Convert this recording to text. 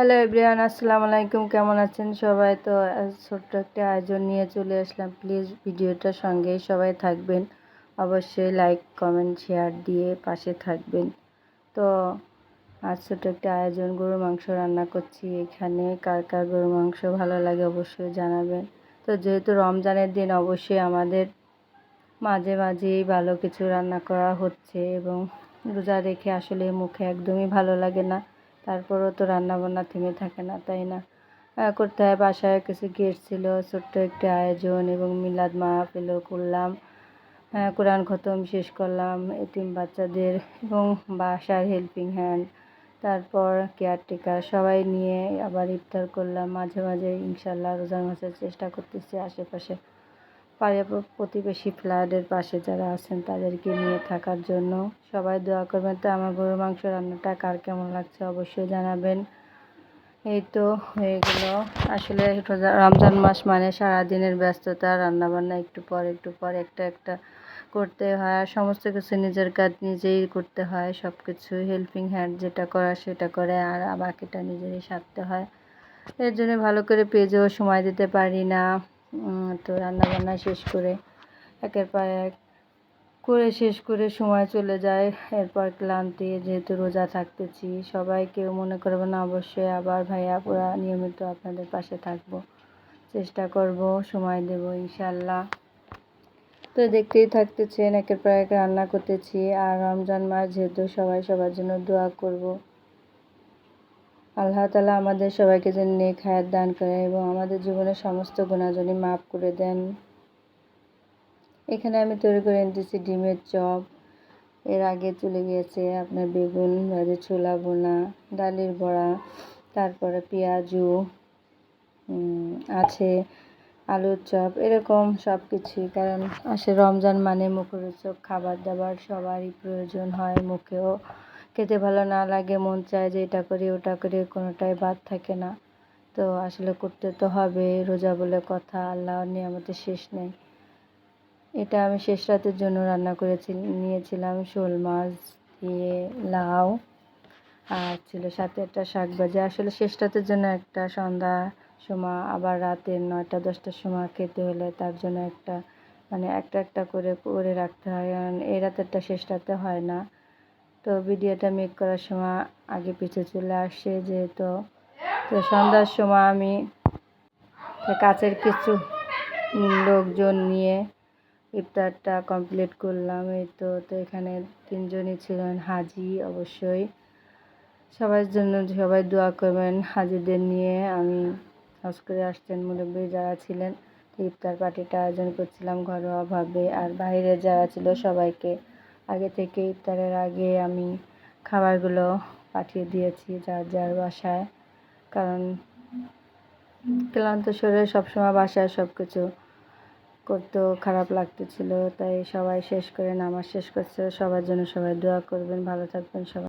Hello everyone আসসালামু আলাইকুম, কেমন আছেন সবাই? তো ছোট্ট একটা আয়োজন নিয়ে চলে আসলাম। প্লিজ ভিডিওটার সঙ্গেই সবাই থাকবেন। অবশ্যই লাইক কমেন্ট শেয়ার দিয়ে পাশে থাকবেন। তো আজ ছোট্ট একটা আয়োজন, গরুর মাংস রান্না করছি। এখানে কার কার গরুর মাংস ভালো লাগে অবশ্যই জানাবেন। তো যেহেতু রমজানের দিন, অবশ্যই আমাদের মাঝে মাঝেই ভালো কিছু রান্না করা হচ্ছে এবং রোজা রেখে আসলে মুখে একদমই ভালো লাগে না। তারপরও তো রান্নাবান্না থেমে থাকে না, তাই না? করতে হয় বাসায় কিছু গেস্ট ছিল, ছোট্ট একটি আয়োজন এবং মিলাদ মাহফিলও করলাম। কোরআন খতম শেষ করলাম, এতিম বাচ্চাদের এবং বাসার হেল্পিং হ্যান্ড তারপর কেয়ারটেকার সবাই নিয়ে আবার ইফতার করলাম। মাঝে মাঝে ইনশাল্লাহ রোজার মাসের চেষ্টা করতেছি আশেপাশে। প্রতিবেশী ফ্ল্যাটের পাশে যারা আছেন তাদেরকে নিয়ে থাকার জন্য সবাই দোয়া করবেন। তো আমার গরুর মাংস রান্নাটা কার কেমন লাগছে অবশ্যই জানাবেন। এই তো হয়ে গেল। আসলে রমজান মাস মানে সারাদিনের ব্যস্ততা, রান্নাবান্না একটু পর একটু পর একটা একটা করতে হয়। সমস্ত কিছু নিজের কাজ নিজেই করতে হয়। সব কিছু হেল্পিং হ্যান্ড যেটা করা সেটা করে আর বাকিটা নিজেরই সারতে হয়। এর জন্য ভালো করে পেজেও সময় দিতে পারি না। তো রান্নাবান্না শেষ করে একের পর এক করে শেষ করে সময় চলে যায়। এরপর ক্লান্তি, যেহেতু রোজা থাকতেছি সবাই কেউ মনে করবে না, অবশ্যই আবার ভাইয়া পুরা নিয়মিত আপনাদের পাশে থাকব। চেষ্টা করব, সময় দেব ইনশাল্লাহ তো দেখতেই থাকতেছেন, একের পর এক রান্না করতেছি। আর রমজান মাস, যেহেতু সবাই সবার জন্য দোয়া করব। আল্লাহ তালা আমাদের সবাইকে যেন নেক হায়াত দান করে এবং আমাদের জীবনের সমস্ত গুণাজনী মাফ করে দেন। এখানে আমি তৈরি করে নিতেছি ডিমের চপ। এর আগে চলে গিয়েছে আপনার বেগুন ছোলা বোনা ডালের বড়া, তারপরে পেঁয়াজু আছে আলুর চপ, এরকম সব কিছুই কারণ আসে রমজান মানে মুখরোচক খাবার দাবার সবারই প্রয়োজন হয় মুখেও। খেতে ভালো না লাগে, মন চায় যে এটা করি, ওটা করি, কোনোটাই বাদ থাকে না। তো আসলে করতে তো হবে, রোজা বলে কথা, আল্লাহর নিয়ামতের শেষ নেই। এটা আমি শেষ রাতের জন্য রান্না করেছি, নিয়েছিলাম শোল মাছ দিয়ে লাউ, আর ছিল সাথে একটা শাক ভাজা। আসলে শেষ রাতের জন্য একটা সন্ধ্যা সময়, আবার রাতের নয়টা, দশটার সময় খেতে হলে তার জন্য একটা মানে একটা একটা করে করে রাখতে হয়। কারণ এই রাতেরটা শেষ রাতে হয় না। তো ভিডিওটা মেক করার সময় আগে পিছিয়ে চলে আসে যেহেতু। তো সন্ধ্যার সময় আমি কাছের কিছু লোকজন নিয়ে ইফতারটা কমপ্লিট করলাম। এই তো তো এখানে তিনজনই ছিলেন হাজি অবশ্যই। সবার জন্য সবাই দোয়া করবেন হাজিদের নিয়ে। আমি হজ করে আসছেন মুরব্বী যারা ছিলেন ইফতার পার্টিটা আয়োজন করছিলাম ঘরোয়াভাবে। আর বাইরে যারা ছিল সবাইকে আগে থেকে ইফতারের আগে আমি খাবারগুলো পাঠিয়ে দিয়েছি যার যার বাসায়। কারণ ক্লান্ত শরীরে সবসময় বাসায় সব কিছু করতেও খারাপ লাগতেছিল, তাই সবাই শেষ করে নামাজ শেষ করছে। সবার জন্য সবাই দোয়া করবেন, ভালো থাকবেন সবাই।